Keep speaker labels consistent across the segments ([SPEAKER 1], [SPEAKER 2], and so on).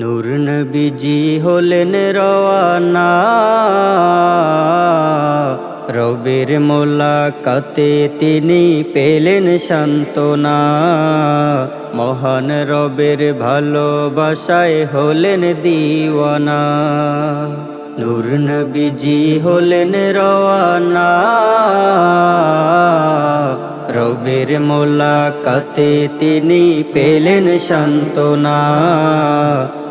[SPEAKER 1] নূর নবীজি হলেন রওয়ানা। রবের মোলাকাতে তিনি পেলেন সান্ত্বনা। মহান রবের ভালোবাসায় হলেন দিওয়ানা। নূর নবীজি হলেন রওয়ানা। রবের মোলাকাতে তিনি পেলেন সান্ত্বনা।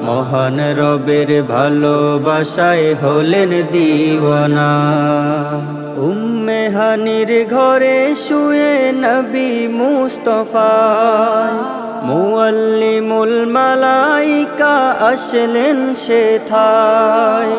[SPEAKER 1] মহান রবের ভালোবাসায় হলেন দিওয়ানা। উম্মেহানির ঘরে শুয়ে নবী মুস্তফায় মুআল্লিমুল মালাইকা আসলেন সে থায়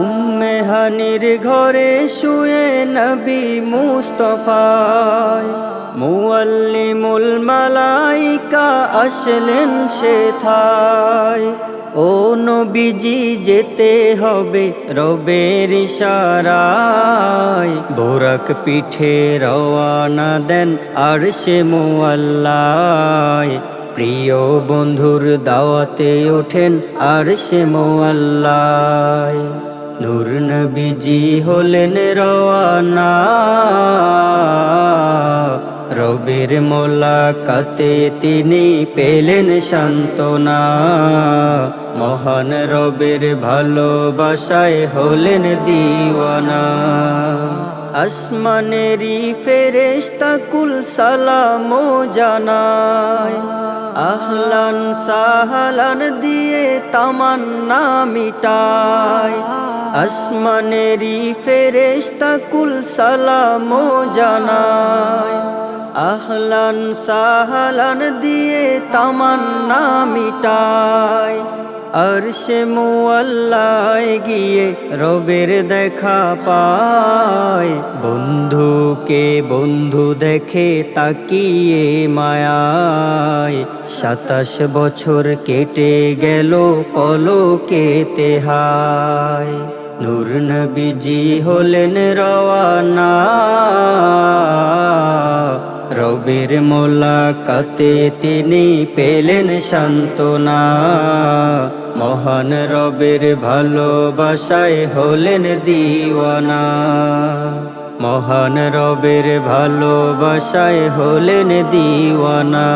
[SPEAKER 1] উম্মে হানির ঘরে শুয়ে নবী মুস্তফায় মুআল্লিমুল মালাইকা আসলেন সে থায় ও নবীজি, যেতে হবে রবের ইশারায়। বোরক পিঠে রওয়ানা দেন আর সে মোয়াল্লায় প্রিয় বন্ধুর দাওয়াতে ওঠেন আর সে নূর নবীজি হলেন রওয়ানা। রবের মোলাকাতে তিনি পেলেন সান্ত্বনা। মহান রবের ভালোবাসায় হলেন দিওয়ানা। আসমানেরি ফেরেশতা কুল সালাম জানায়। আহলান সাহালান দিয়ে তামান্না মিটায় আসমানেরি ফেরেশতা কুল সালাম জানায় আহলান সাহালান দিয়ে তামান্না মিটায় আর সে মুয়াল্লায় গিয়ে রবের দেখা পায়। বন্ধুকে বন্ধু দেখে তাকিয়ে মায় সাতাশ বছর কেটে গেল পলকে তেহায় নূর নবীজি হলেন রওয়ানা রবের মোলাকাতে তিনি পেলেন সান্ত্বনা। মহান রবের ভালোবাসায় হলেন দিওয়ানা। মহান রবের ভালোবাসায় হলেন দিওয়ানা।